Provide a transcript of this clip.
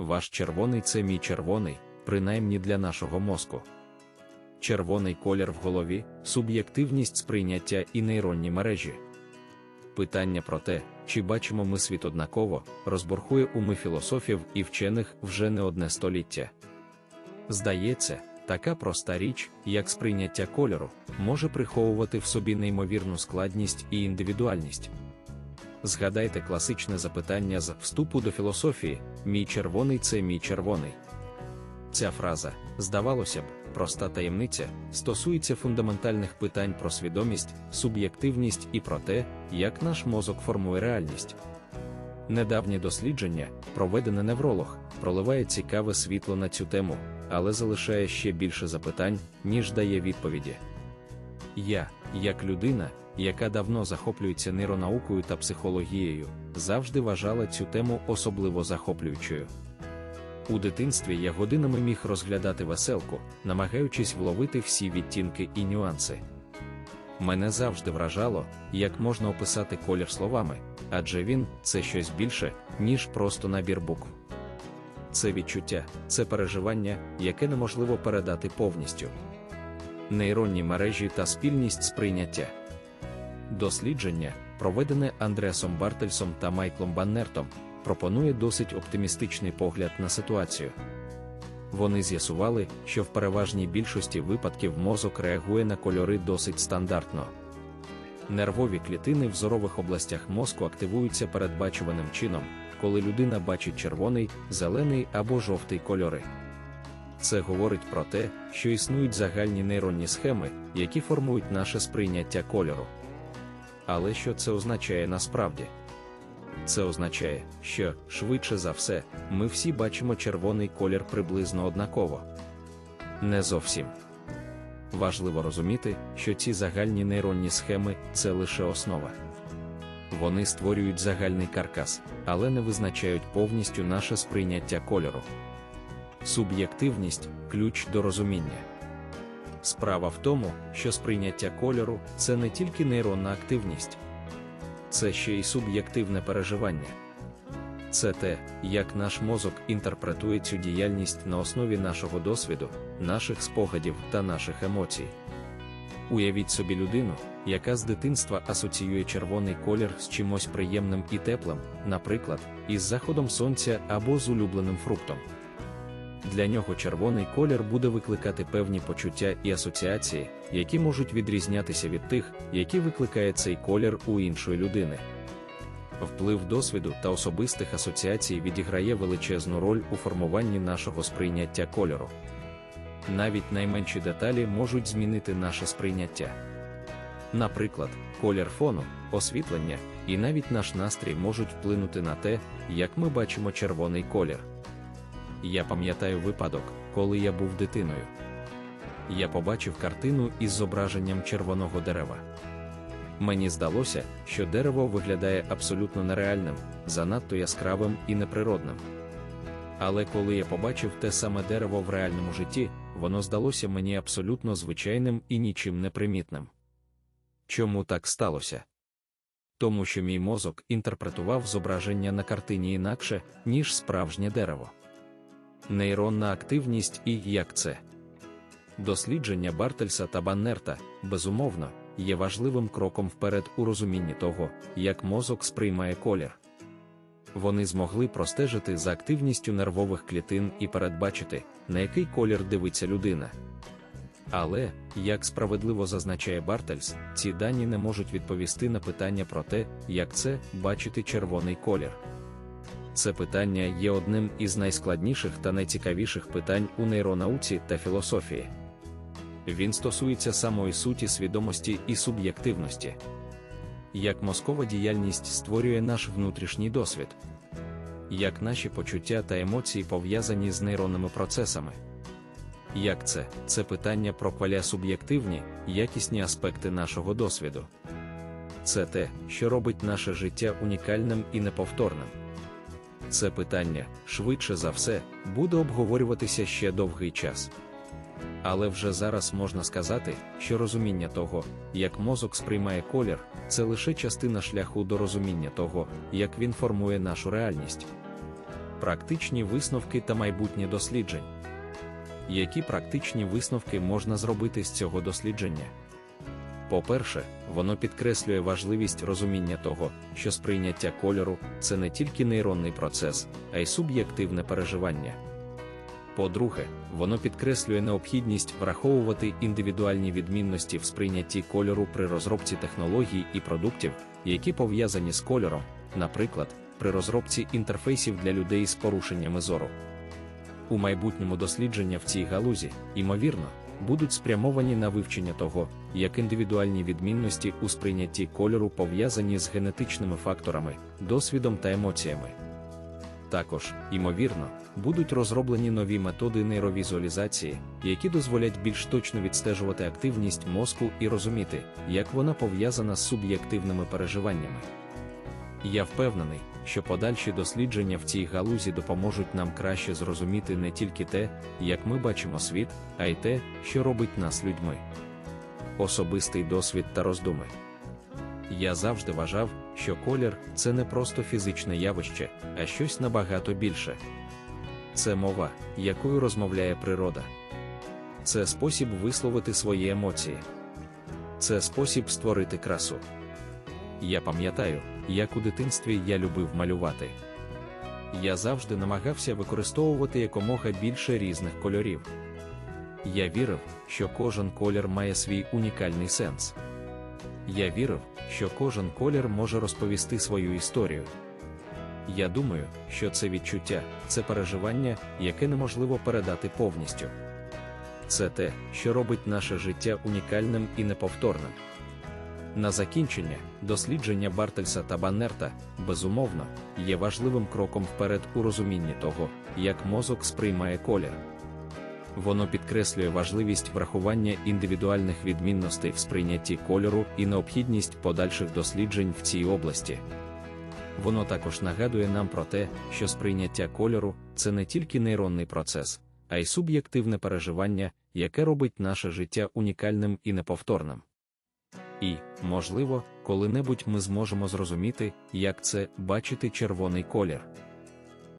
ваш червоний це мій червоний, принаймні для нашого мозку. Червоний колір в голові, суб'єктивність сприйняття і нейронні мережі. Питання про те, чи бачимо ми світ однаково, розборхує уми філософів і вчених вже не одне століття. Здається, така проста річ, як сприйняття кольору, може приховувати в собі неймовірну складність і індивідуальність. Згадайте класичне запитання з вступу до філософії: мій червоний це мій червоний. Ця фраза, здавалося б, проста таємниця, стосується фундаментальних питань про свідомість, суб'єктивність і про те, як наш мозок формує реальність. Недавнє дослідження, проведене невролог, проливає цікаве світло на цю тему, але залишає ще більше запитань, ніж дає відповіді. Я, як людина, яка давно захоплюється нейронаукою та психологією, завжди вважала цю тему особливо захоплюючою. У дитинстві я годинами міг розглядати веселку, намагаючись вловити всі відтінки і нюанси. Мене завжди вражало, як можна описати колір словами, адже він це щось більше, ніж просто набір букв. Це відчуття, це переживання, яке неможливо передати повністю. Нейронні мережі та спільність сприйняття. Дослідження, проведене Андреасом Бартельсом та Майклом Баннертом, пропонує досить оптимістичний погляд на ситуацію. Вони з'ясували, що в переважній більшості випадків мозок реагує на кольори досить стандартно. Нервові клітини в зорових областях мозку активуються передбачуваним чином, коли людина бачить червоний, зелений або жовтий кольори. Це говорить про те, що існують загальні нейронні схеми, які формують наше сприйняття кольору. Але що це означає насправді? Це означає, що, швидше за все, ми всі бачимо червоний колір приблизно однаково. Не зовсім. Важливо розуміти, що ці загальні нейронні схеми це лише основа. Вони створюють загальний каркас, але не визначають повністю наше сприйняття кольору. Суб'єктивність ключ до розуміння. Справа в тому, що сприйняття кольору це не тільки нейронна активність, це ще й суб'єктивне переживання. Це те, як наш мозок інтерпретує цю діяльність на основі нашого досвіду, наших спогадів та наших емоцій. Уявіть собі людину, яка з дитинства асоціює червоний колір з чимось приємним і теплим, наприклад, із заходом сонця або з улюбленим фруктом. Для нього червоний колір буде викликати певні почуття і асоціації, які можуть відрізнятися від тих, які викликає цей колір у іншої людини. Вплив досвіду та особистих асоціацій відіграє величезну роль у формуванні нашого сприйняття кольору. Навіть найменші деталі можуть змінити наше сприйняття. Наприклад, колір фону, освітлення і навіть наш настрій можуть вплинути на те, як ми бачимо червоний колір. Я пам'ятаю випадок, коли я був дитиною. Я побачив картину із зображенням червоного дерева. Мені здалося, що дерево виглядає абсолютно нереальним, занадто яскравим і неприродним. Але коли я побачив те саме дерево в реальному житті, воно здалося мені абсолютно звичайним і нічим не примітним. Чому так сталося? Тому що мій мозок інтерпретував зображення на картині інакше, ніж справжнє дерево. Нейронна активність і як це. Дослідження Бартельса та Баннерта, безумовно, є важливим кроком вперед у розумінні того, як мозок сприймає колір. Вони змогли простежити за активністю нервових клітин і передбачити, на який колір дивиться людина. Але, як справедливо зазначає Бартельс, ці дані не можуть відповісти на питання про те, як це бачити червоний колір. Це питання є одним із найскладніших та найцікавіших питань у нейронауці та філософії. Він стосується самої суті свідомості і суб'єктивності. Як мозкова діяльність створює наш внутрішній досвід, як наші почуття та емоції пов'язані з нейронними процесами. Як це? Це питання про кваля-суб'єктивні, якісні аспекти нашого досвіду. Це те, що робить наше життя унікальним і неповторним. Це питання, швидше за все, буде обговорюватися ще довгий час. Але вже зараз можна сказати, що розуміння того, як мозок сприймає колір, це лише частина шляху до розуміння того, як він формує нашу реальність. Практичні висновки та майбутнє досліджень. Які практичні висновки можна зробити з цього дослідження? По-перше, воно підкреслює важливість розуміння того, що сприйняття кольору це не тільки нейронний процес, а й суб'єктивне переживання. По-друге, воно підкреслює необхідність враховувати індивідуальні відмінності в сприйнятті кольору при розробці технологій і продуктів, які пов'язані з кольором, наприклад, при розробці інтерфейсів для людей з порушеннями зору. У майбутньому дослідження в цій галузі, ймовірно, будуть спрямовані на вивчення того, як індивідуальні відмінності у сприйнятті кольору пов'язані з генетичними факторами, досвідом та емоціями. Також, ймовірно, будуть розроблені нові методи нейровізуалізації, які дозволять більш точно відстежувати активність мозку і розуміти, як вона пов'язана з суб'єктивними переживаннями. Я впевнений, що подальші дослідження в цій галузі допоможуть нам краще зрозуміти не тільки те, як ми бачимо світ, а й те, що робить нас людьми. Особистий досвід та роздуми. Я завжди вважав, що колір це не просто фізичне явище, а щось набагато більше. Це мова, якою розмовляє природа. Це спосіб висловити свої емоції. Це спосіб створити красу. Я пам'ятаю, як у дитинстві я любив малювати. Я завжди намагався використовувати якомога більше різних кольорів. Я вірив, що кожен колір має свій унікальний сенс. Я вірив, що кожен колір може розповісти свою історію. Я думаю, що це відчуття, це переживання, яке неможливо передати повністю. Це те, що робить наше життя унікальним і неповторним. На закінчення, дослідження Бартельса та Баннерта, безумовно, є важливим кроком вперед у розумінні того, як мозок сприймає колір. Воно підкреслює важливість врахування індивідуальних відмінностей в сприйнятті кольору і необхідність подальших досліджень в цій області. Воно також нагадує нам про те, що сприйняття кольору це не тільки нейронний процес, а й суб'єктивне переживання, яке робить наше життя унікальним і неповторним. І, можливо, коли-небудь ми зможемо зрозуміти, як це бачити червоний колір.